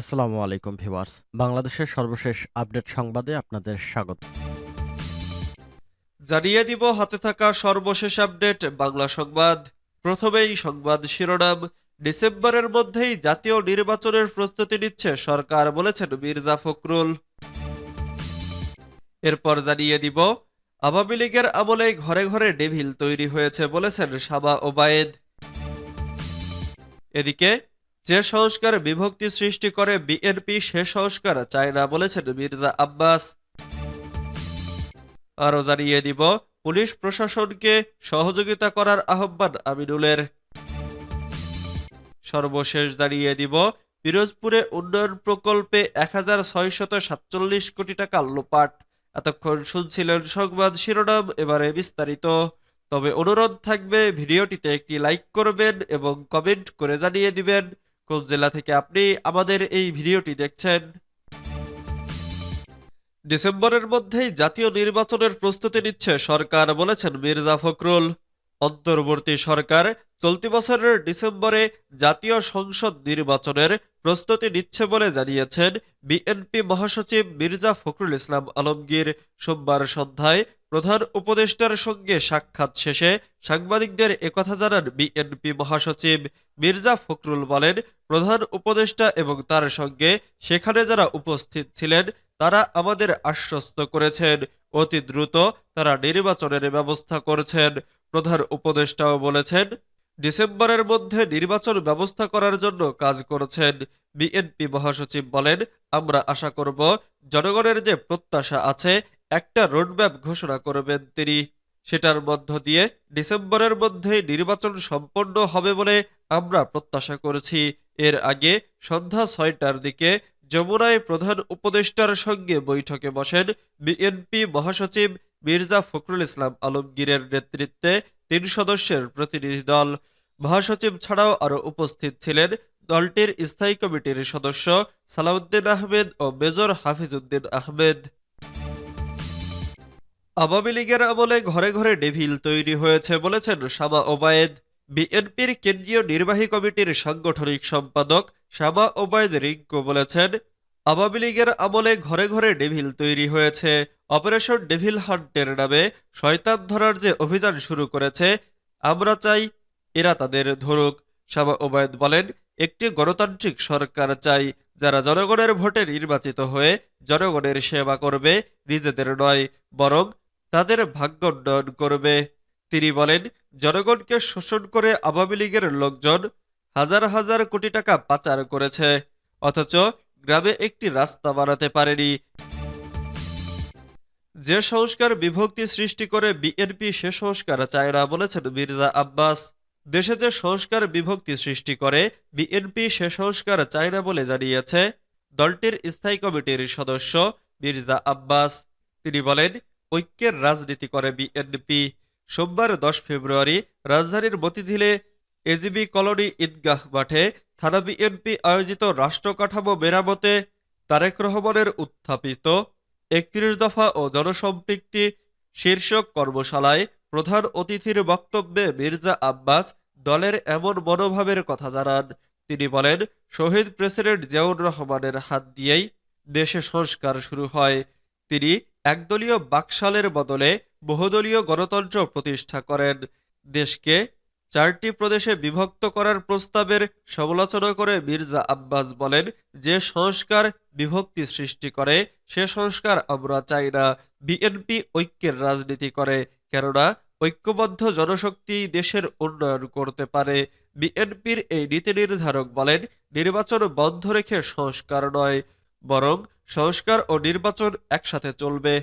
আসসালামু আলাইকুম ভিউয়ার্স। বাংলাদেশের সর্বশেষ আপডেট সংবাদে আপনাদের স্বাগত। জানিয়ে দিব, হাতে থাকা সর্বশেষ আপডেট, বাংলা সংবাদ। প্রথমেই সংবাদ শিরোনাম। ডিসেম্বরের মধ্যেই জাতীয় নির্বাচনের প্রস্তুতি নিচ্ছে সরকার, বলেছেন মির্জা ফখরুল। এরপর জানিয়ে দিব, আওয়ামী লীগের আমলে ঘরে ঘরে ডেভিল তৈরি হয়েছে, বলেছেন শামা ওবায়েদ। এদিকে যে সংস্কার বিভক্তি সৃষ্টি করে বিএনপি, সে সংস্কার চায় না বলেছেন মির্জা আব্বাস। আরও জানিয়ে দিব, পুলিশ প্রশাসনকে সহযোগিতা করার আহ্বান আমিনুলের। সর্বশেষ জানিয়ে দিব, পিরোজপুরে উন্নয়ন প্রকল্পে এক হাজার ছয়শত সাতচল্লিশ কোটি টাকা লোপাট এতক্ষণ শুনছিলেন সংবাদ শিরোনাম, এবারে বিস্তারিত। তবে অনুরোধ থাকবে, ভিডিওটিতে একটি লাইক করবেন এবং কমেন্ট করে জানিয়ে দিবেন। কোন জেলা থেকে আপনি আমাদের এই ভিডিওটি দেখছেন? ডিসেম্বরের মধ্যেই জাতীয় নির্বাচনের প্রস্তুতি নিচ্ছে সরকার, বলেছেন মির্জা ফখরুল। অন্তর্বর্তী সরকার চলতি বছরের ডিসেম্বরে জাতীয় সংসদ নির্বাচনের প্রস্তুতি নিচ্ছে বলে জানিয়েছেন বিএনপি মহাসচিব মির্জা ফখরুল ইসলাম আলমগীর। সোমবার সন্ধ্যায় প্রধান উপদেষ্টার সঙ্গে সাক্ষাৎ শেষে সাংবাদিকদের একথা জানান বিএনপি মহাসচিব মির্জা ফখরুল বলেন, প্রধান উপদেষ্টা এবং তার সঙ্গে সেখানে যারা উপস্থিত ছিলেন, তারা আমাদের আশ্বস্ত করেছেন। অতি দ্রুত তারা নির্বাচনের ব্যবস্থা করছেন। প্রধান উপদেষ্টাও বলেছেন, ডিসেম্বরের মধ্যে নির্বাচন ব্যবস্থা করার জন্য কাজ করছেন। বিএনপি মহাসচিব বলেন, আমরা আশা করব, জনগণের যে প্রত্যাশা আছে একটা রোডম্যাপ ঘোষণা করবেন তিনি। সেটার মধ্য দিয়ে ডিসেম্বরের মধ্যে নির্বাচন সম্পন্ন হবে বলে আমরা প্রত্যাশা করছি। এর আগে সন্ধ্যা ছয়টার দিকে যমুনায় প্রধান উপদেষ্টার সঙ্গে বৈঠকে বসেন বিএনপি মহাসচিব মির্জা ফখরুল ইসলাম আলমগীরের নেতৃত্বে তিন সদস্যের প্রতিনিধি দল। মহাসচিব ছাড়াও আরও উপস্থিত ছিলেন দলটির স্থায়ী কমিটির সদস্য সালাউদ্দিন আহমেদ ও মেজর হাফিজউদ্দিন আহমেদ। আওয়ামী লীগের আমলে ঘরে ঘরে ডেভিল তৈরি হয়েছে বলেছেন শামা ওবায়েদ। বিএনপির কেন্দ্রীয় নির্বাহী কমিটির সাংগঠনিক সম্পাদক শামা ওবায়দ রিঙ্কু বলেছেন, আওয়ামী লীগের আমলে ঘরে ঘরে ডেভিল তৈরি হয়েছে। অপারেশন ডেভিল হান্টের নামে শয়তান ধরার যে অভিযান শুরু করেছে, আমরা চাই এরা তাদের ধরুক। শামা ওবায়দ বলেন, একটি গণতান্ত্রিক সরকার চাই, যারা জনগণের ভোটে নির্বাচিত হয়ে জনগণের সেবা করবে, নিজেদের নয়, বরং তাদের ভাগ্য উন্নয়ন করবে। তিনি বলেন, জনগণকে শোষণ করে আওয়ামী লীগের লোকজন হাজার হাজার কোটি টাকা পাচার করেছে, অথচ গ্রামে একটি রাস্তা বানাতে পারেনি। যে সংস্কার বিভক্তি সৃষ্টি করে বিএনপি, সে সংস্কার চায় না বলেছেন মির্জা আব্বাস। দেশে যে সংস্কার বিভক্তি সৃষ্টি করে, বিএনপি সে সংস্কার চায় না বলে জানিয়েছে দলটির স্থায়ী কমিটির সদস্য মির্জা আব্বাস। তিনি বলেন ঐক্যের রাজনীতি করে বিএনপি। সোমবার দশ ফেব্রুয়ারি রাজধানীর মতিঝিলে এজিবি কলোনি ঈদগাহ মাঠে থানা বিএনপি আয়োজিত রাষ্ট্র কাঠামো মেরামতে তারেক রহমানের উত্থাপিত একত্রিশ দফা ও জনসম্পৃক্তি শীর্ষক কর্মশালায় প্রধান অতিথির বক্তব্যে মির্জা আব্বাস দলের এমন মনোভাবের কথা জানান। তিনি বলেন, শহীদ প্রেসিডেন্ট জিয়াউর রহমানের হাত দিয়েই দেশে সংস্কার শুরু হয়। তিনি একদলীয় বাকশালের বদলে বহুদলীয় গণতন্ত্র প্রতিষ্ঠা করেন। দেশকে চারটি প্রদেশে বিভক্ত করার প্রস্তাবের সমালোচনা করে মির্জা আব্বাস বলেন, যে সংস্কার বিভক্তি সৃষ্টি করে, সে সংস্কার আমরা চাই না। বিএনপি ঐক্যের রাজনীতি করে, কেননা ঐক্যবদ্ধ জনশক্তি দেশের উন্নয়ন করতে পারে। বিএনপির এই নীতি নির্ধারক বলেন, নির্বাচন বন্ধ রেখে সংস্কার নয়, বরং সংস্কার ও নির্বাচন একসাথে চলবে।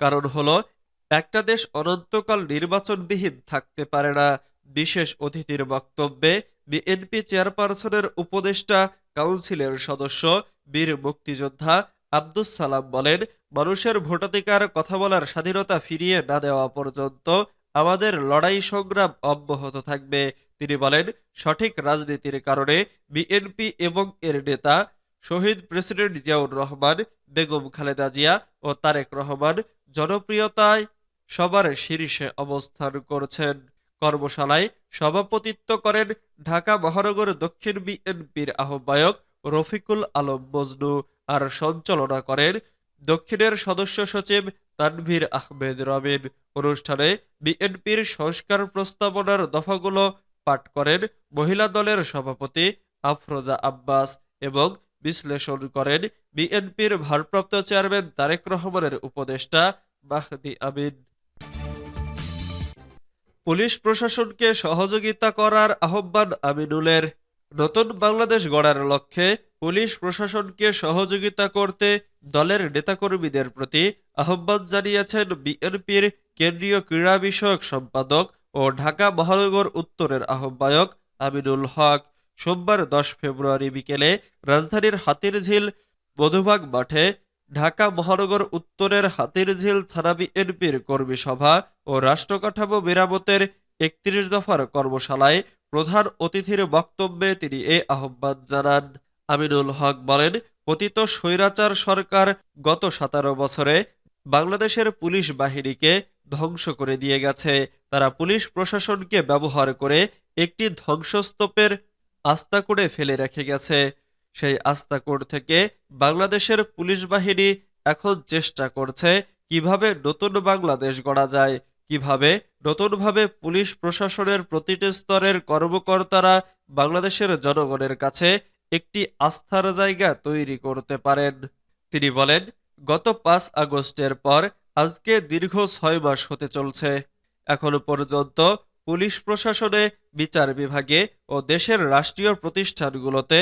কারণ হলো, একটা দেশ অনন্তকাল নির্বাচনবিহীন থাকতে পারে না। বিশেষ অতিথির বক্তব্যে বিএনপি চেয়ারপারসনের উপদেষ্টা, কাউন্সিলের সদস্য, বীর মুক্তিযোদ্ধা আব্দুস সালাম বলেন, মানুষের ভোটাধিকার, কথা বলার স্বাধীনতা ফিরিয়ে না দেওয়া পর্যন্ত আমাদের লড়াই সংগ্রাম অব্যাহত থাকবে। তিনি বলেন, সঠিক রাজনীতির কারণে বিএনপি এবং এর নেতা শহীদ প্রেসিডেন্ট জিয়াউর রহমান, বেগম খালেদা জিয়া ও তারেক রহমান জনপ্রিয়তায় সবার শীর্ষে অবস্থান করছেন। কর্মশালায় সভাপতিত্ব করেন ঢাকা মহানগর দক্ষিণ বিএনপির আহ্বায়ক রফিকুল আলম মজনু আর সঞ্চালনা করেন দক্ষিণের সদস্য সচিব তানভীর আহমেদ রবিন। অনুষ্ঠানে বিএনপির সংস্কার প্রস্তাবনার দফাগুলো পাঠ করেন মহিলা দলের সভাপতি আফরোজা আব্বাস এবং বিশ্লেষণ করেন বিএনপির ভারপ্রাপ্ত চেয়ারম্যান তারেক রহমানের উপদেষ্টা মাহদি আমিন। পুলিশ প্রশাসনকে সহযোগিতা করার আহ্বান আমিনুলের। নতুন বাংলাদেশ গড়ার লক্ষ্যে পুলিশ প্রশাসনকে সহযোগিতা করতে দলের নেতাকর্মীদের প্রতি আহ্বান জানিয়েছেন বিএনপির কেন্দ্রীয় ক্রীড়া বিষয়ক সম্পাদক ও ঢাকা মহানগর উত্তরের আহ্বায়ক আমিনুল হক। সোমবার দশ ফেব্রুয়ারি বিকেলে রাজধানীর হাতিরঝিল মধুবাগ মাঠে ঢাকা মহানগর উত্তরের হাতিরঝিল থানা বিএনপির কর্মী সভা ও রাষ্ট্রকাঠামো মেরামতের একত্রিশ দফার কর্মশালায় প্রধান অতিথির বক্তব্যে তিনি এ আহ্বান জানান। আমিনুল হক বলেন, পতিত স্বৈরাচার সরকার গত সতেরো বছরে বাংলাদেশের পুলিশ বাহিনীকে ধ্বংস করে দিয়ে গেছে। তারা পুলিশ প্রশাসনকে ব্যবহার করে একটি ধ্বংসস্তূপের আস্তাকুড়ে ফেলে রেখে গেছে। সেই আস্তাকুড় থেকে বাংলাদেশের পুলিশ বাহিনী এখন চেষ্টা করছে কীভাবে নতুন বাংলাদেশ গড়া যায়, কীভাবে নতুনভাবে পুলিশ প্রশাসনের প্রতিটি স্তরের কর্মকর্তারা বাংলাদেশের জনগণের কাছে একটি আস্থার জায়গা তৈরি করতে পারেন। তিনি বলেন, গত পাঁচ আগস্টের পর আজকে দীর্ঘ ছয় মাস হতে চলছে। এখনও পর্যন্ত পুলিশ প্রশাসনে, বিচার বিভাগে ও দেশের রাষ্ট্রীয় প্রতিষ্ঠানগুলোতে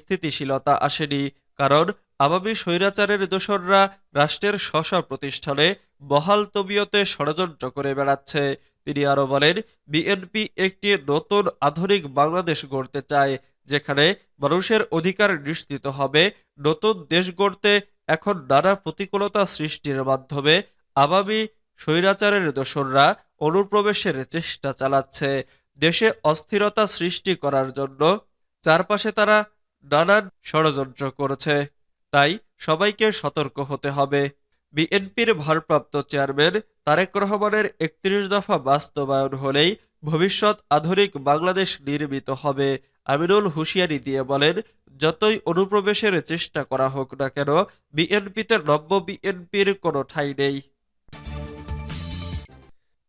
স্থিতিশীলতা আসেনি, কারণ আওয়ামী স্বৈরাচারের দোসররা রাষ্ট্রের স্ব প্রতিষ্ঠানে বহাল তবিয়তে ষড়যন্ত্র করে বেড়াচ্ছে। তিনি আরও বলেন, বিএনপি একটি নতুন আধুনিক বাংলাদেশ গড়তে চায়, যেখানে মানুষের অধিকার নিশ্চিত হবে, নতুন দেশ গড়তে এখন নানা প্রতিকূলতা সৃষ্টির মাধ্যমে আওয়ামী স্বৈরাচারের দোসররা অনুপ্রবেশের চেষ্টা চালাচ্ছে। দেশে অস্থিরতা সৃষ্টি করার জন্য চারপাশে তারা নানান ষড়যন্ত্র করছে। তাই সবাইকে সতর্ক হতে হবে। বিএনপির ভারপ্রাপ্ত চেয়ারম্যান তারেক রহমানের একত্রিশ দফা বাস্তবায়ন হলেই ভবিষ্যৎ আধুনিক বাংলাদেশ নির্মিত হবে। আমিনুল হুঁশিয়ারি দিয়ে বলেন, যতই অনুপ্রবেশের চেষ্টা করা হোক না কেন, বিএনপিতে নব্য বিএনপির কোনো ঠাঁই নেই।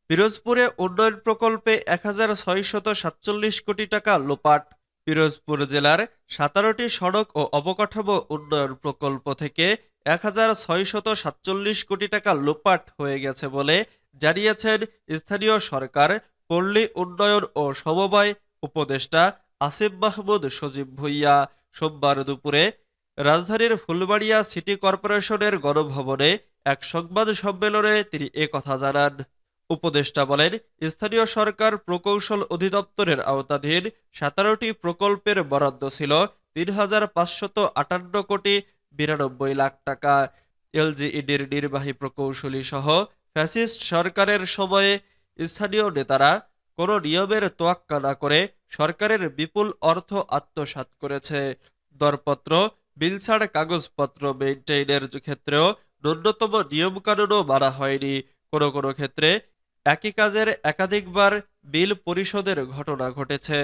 পিরোজপুরে উন্নয়ন প্রকল্পে এক হাজার ছয়শত সাতচল্লিশ কোটি টাকা লোপাট। পিরোজপুর জেলার সাতারোটি সড়ক ও অবকাঠামো উন্নয়ন প্রকল্প থেকে এক হাজার ছয়শত সাতচল্লিশ কোটি টাকা লোপাট হয়ে গেছে বলে জানিয়েছেন স্থানীয় সরকার। পল্লী উন্নয়ন ও সমবায় উপদেষ্টা আসিফ মাহমুদ সজীব ভুইয়া সোমবার দুপুরে রাজধানীর ফুলবাড়িয়া সিটি কর্পোরেশনের গণভবনে এক সংবাদ সম্মেলনে তিনি কথা জানান। উপদেষ্টা বলেন, স্থানীয় সরকার প্রকৌশল অধিদপ্তরের আওতাধীন সতেরোটি প্রকল্পের বরাদ্দ ছিল তিন হাজার পাঁচশত আটান্ন কোটি বিরানব্বই লাখ টাকা। এলজিইডির নির্বাহী প্রকৌশলী সহ ফ্যাসিস্ট সরকারের সময়ে স্থানীয় নেতারা কোনো নিয়মের তোয়াক্কা না করে সরকারের বিপুল অর্থ আত্মসাৎ করেছে। দরপত্র, বিলছাড় কাগজপত্র মেইনটেইনের ক্ষেত্রেও ন্যূনতম নিয়মকানুনও মানা হয়নি। কোনো কোনো ক্ষেত্রে একই কাজের একাধিকবার বিল পরিশোধের ঘটনা ঘটেছে।